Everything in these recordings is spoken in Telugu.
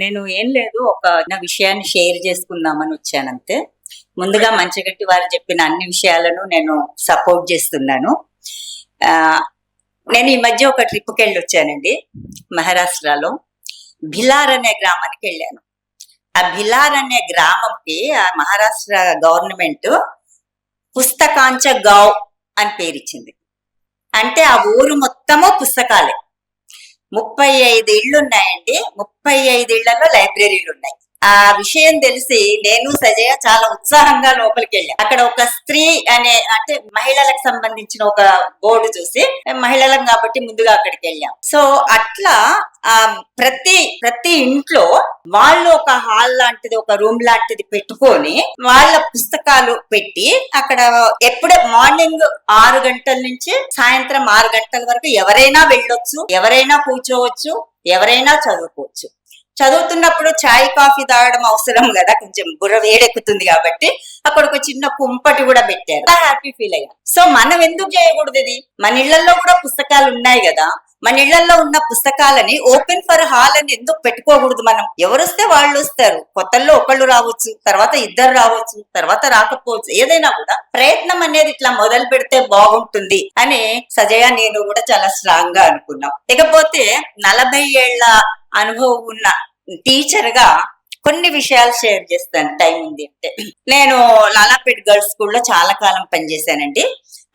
నేను ఏం లేదు ఒక నా విషయాన్ని షేర్ చేసుకుందామని వచ్చానంతే. ముందుగా మంచిగట్టి వారు చెప్పిన అన్ని విషయాలను నేను సపోర్ట్ చేస్తున్నాను. ఆ, నేను ఈ మధ్య ఒక ట్రిప్కి వెళ్ళి వచ్చానండి మహారాష్ట్రలో. భిలార్ అనే గ్రామానికి వెళ్ళాను. ఆ భిలార్ అనే గ్రామంకి ఆ మహారాష్ట్ర గవర్నమెంట్ పుస్తకాంచ గావ్ అని పేరిచ్చింది. అంటే ఆ ఊరు మొత్తము పుస్తకాలే. ముప్పై ఐదు ఇళ్ళు ఉన్నాయండి ముప్పై ఐదు ఇళ్ళలో లైబ్రరీలు ఉన్నాయి ఆ విషయం తెలిసి నేను సజయ చాలా ఉత్సాహంగా లోపలికి వెళ్ళాను అక్కడ ఒక స్త్రీ అనే అంటే మహిళలకు సంబంధించిన ఒక బోర్డు చూసి మహిళలం కాబట్టి ముందుగా అక్కడికి వెళ్ళాం. సో అట్లా ఆ ప్రతి ప్రతి ఇంట్లో వాళ్ళు ఒక హాల్ లాంటిది ఒక రూమ్ లాంటిది పెట్టుకొని వాళ్ళ పుస్తకాలు పెట్టి అక్కడ ఎప్పుడే మార్నింగ్ ఆరు గంటల నుంచి సాయంత్రం ఆరు గంటల వరకు ఎవరైనా వెళ్ళొచ్చు ఎవరైనా కూర్చోవచ్చు ఎవరైనా చదువుకోవచ్చు. చదువుతున్నప్పుడు చాయ్ కాఫీ తాగడం అవసరం కదా కొంచెం బుర్ర వేడెక్కుతుంది కాబట్టి అక్కడ ఒక చిన్న కుంపటి కూడా పెట్టారు. హ్యాపీ ఫీల్ అయ్యా. సో మనం ఎందుకు చేయకూడదు ఇది? మన ఇళ్ళలో కూడా పుస్తకాలు ఉన్నాయి కదా. మన ఇళ్ళలో ఉన్న పుస్తకాలని ఓపెన్ ఫర్ హాల్ అని ఎందుకు పెట్టుకోకూడదు మనం? ఎవరు వస్తే వాళ్ళు వస్తారు. కొత్తల్లో ఒకళ్ళు రావచ్చు తర్వాత ఇద్దరు రావచ్చు తర్వాత రాకపోవచ్చు. ఏదైనా కూడా ప్రయత్నం అనేది ఇట్లా మొదలు పెడితే బాగుంటుంది అని సజయ నేను కూడా చాలా స్ట్రాంగ్గా అనుకున్నాం. ఇకపోతే నలభై ఏళ్ళ అనుభవం ఉన్న టీచర్గా కొన్ని విషయాలు షేర్ చేస్తాను టైం ఉంది అంటే నేను లాలాపేట్ గర్ల్స్ స్కూల్లో చాలా కాలం పనిచేశానండి.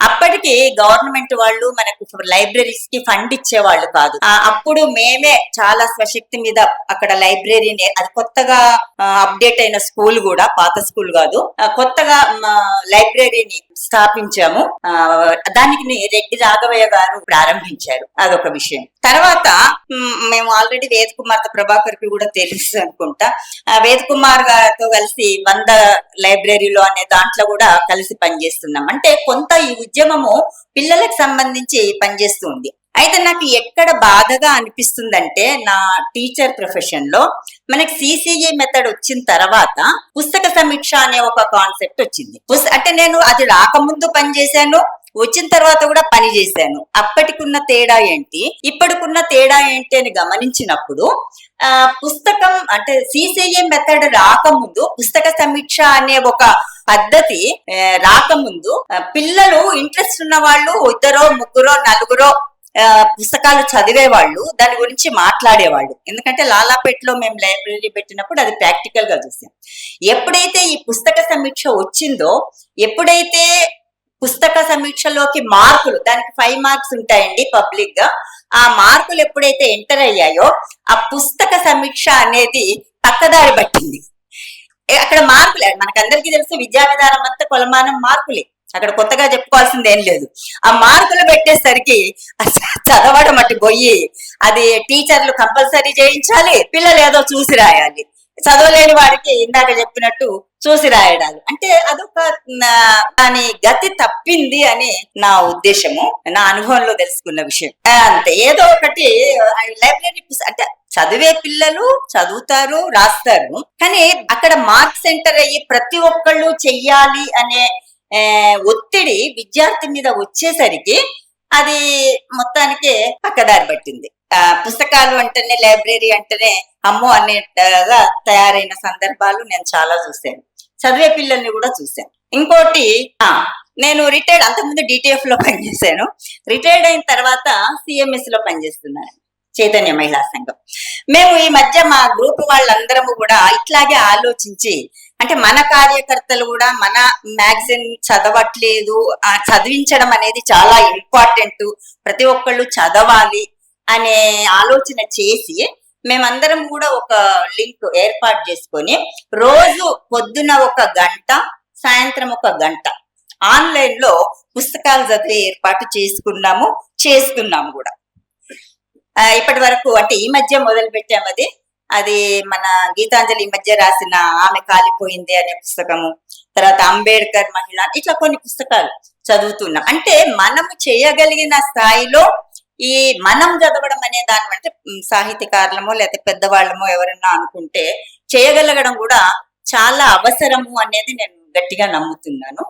అప్పటికి గవర్నమెంట్ వాళ్ళు మనకు లైబ్రరీస్కి ఫండ్ ఇచ్చేవాళ్ళు కాదు. అప్పుడు మేమే చాలా స్వశక్తి మీద అక్కడ లైబ్రరీని అది కొత్తగా అప్డేట్ అయిన స్కూల్ కూడా పాత స్కూల్ కాదు. కొత్తగా లైబ్రరీని స్థాపించాము. దానికి రెడ్డి రాఘవయ్య గారు ప్రారంభించారు. అదొక విషయం. తర్వాత మేము ఆల్రెడీ వేద కుమార్తె ప్రభాకర్కి కూడా తెలుసు అనుకుంటా. ఆ, వేద కుమార్ గారితో కలిసి వంద లైబ్రరీలో అనే దాంట్లో కూడా కలిసి పనిచేస్తున్నాం. అంటే కొంత ఈ ఉద్యమము పిల్లలకు సంబంధించి పనిచేస్తుంది అయితే నాకు ఎక్కడ బాధగా అనిపిస్తుందంటే నా టీచర్ ప్రొఫెషన్లో మనకి సిసిఏ మెథడ్ వచ్చిన తర్వాత పుస్తక సమీక్ష అనే ఒక కాన్సెప్ట్ వచ్చింది. అంటే నేను అది రాకముందు పనిచేశాను వచ్చిన తర్వాత కూడా పని చేశాను. అప్పటికున్న తేడా ఏంటి? ఇప్పటికున్న తేడా ఏంటి అని గమనించినప్పుడు ఆ పుస్తకం అంటే సిసిఏ మెథడ్ రాకముందు పుస్తక సమీక్ష అనే ఒక పద్ధతి రాకముందు పిల్లలు ఇంట్రెస్ట్ ఉన్న వాళ్ళు ఇద్దరో ముగ్గురో నలుగురో పుస్తకాలు చదివేవాళ్ళు దాని గురించి మాట్లాడేవాళ్ళు. ఎందుకంటే లాలాపేటలో మేము లైబ్రరీ పెట్టినప్పుడు అది ప్రాక్టికల్గా చూసాం. ఎప్పుడైతే ఈ పుస్తక సమీక్ష వచ్చిందో ఎప్పుడైతే పుస్తక సమీక్షలోకి మార్కులు దానికి ఫైవ్ మార్క్స్ ఉంటాయండి పబ్లిక్గా ఆ మార్కులు ఎప్పుడైతే ఎంటర్ అయ్యాయో ఆ పుస్తక సమీక్ష అనేది పక్కదారి పట్టింది. అక్కడ మార్కులే మనకందరికీ తెలుసు విద్యా విధానం అంతా కొలమానం మార్కులే. అక్కడ కొత్తగా చెప్పుకోవాల్సింది ఏం లేదు. ఆ మార్కులు పెట్టేసరికి చదవడం అటు పోయి అది టీచర్లు కంపల్సరీ చేయించాలి పిల్లలు ఏదో చూసి రాయాలి. చదవలేని వారికి ఇందాక చెప్పినట్టు చూసి రాయడాలు. అంటే అదొక దాని గతి తప్పింది అని నా ఉద్దేశము నా అనుభవంలో తెలుసుకున్న విషయం. అంతే. ఏదో ఒకటి లైబ్రరీ అంటే చదివే పిల్లలు చదువుతారు రాస్తారు. కానీ అక్కడ మార్క్ సెంటర్ అయ్యి ప్రతి ఒక్కళ్ళు చెయ్యాలి అనే ఒత్తిడి విద్యార్థి మీద వచ్చేసరికి అది మొత్తానికి పక్కదారి పట్టింది. ఆ, పుస్తకాలు అంటేనే లైబ్రరీ అంటేనే అమ్మో అనేట్టుగా తయారైన సందర్భాలు నేను చాలా చూశాను. చదివే పిల్లల్ని కూడా చూశాను. ఇంకోటి ఆ, నేను రిటైర్డ్ అంతకుముందు డిటిఎఫ్లో పనిచేశాను. రిటైర్డ్ అయిన తర్వాత సిఎంఎస్లో పనిచేస్తున్నాను. చైతన్య మహిళా సంఘం. మేము ఈ మధ్య మా గ్రూప్ వాళ్ళందరము కూడా ఇట్లాగే ఆలోచించి అంటే మన కార్యకర్తలు కూడా మన మ్యాగజైన్ చదవట్లేదు ఆ చదివించడం అనేది చాలా ఇంపార్టెంట్ ప్రతి ఒక్కళ్ళు చదవాలి అనే ఆలోచన చేసి మేమందరం కూడా ఒక లింక్ ఏర్పాటు చేసుకొని రోజు పొద్దున ఒక గంట సాయంత్రం ఒక గంట ఆన్లైన్లో పుస్తకాలు చదివే ఏర్పాటు చేసుకున్నాము చేస్తున్నాము కూడా. ఇప్పటి వరకు అంటే ఈ మధ్య మొదలు పెట్టాము అది. అది మన గీతాంజలి ఈ మధ్య రాసిన ఆమె కాలిపోయింది అనే పుస్తకము తర్వాత అంబేద్కర్ మహిళ ఇట్లా కొన్ని పుస్తకాలు చదువుతున్నాం. అంటే మనము చేయగలిగిన స్థాయిలో ఈ మనం చదవడం అనే దాని అంటే ఉమ్, సాహిత్యకారులమో లేకపోతే పెద్దవాళ్ళమో ఎవరన్నా అనుకుంటే చేయగలగడం కూడా చాలా అవసరము అనేది నేను గట్టిగా నమ్ముతున్నాను.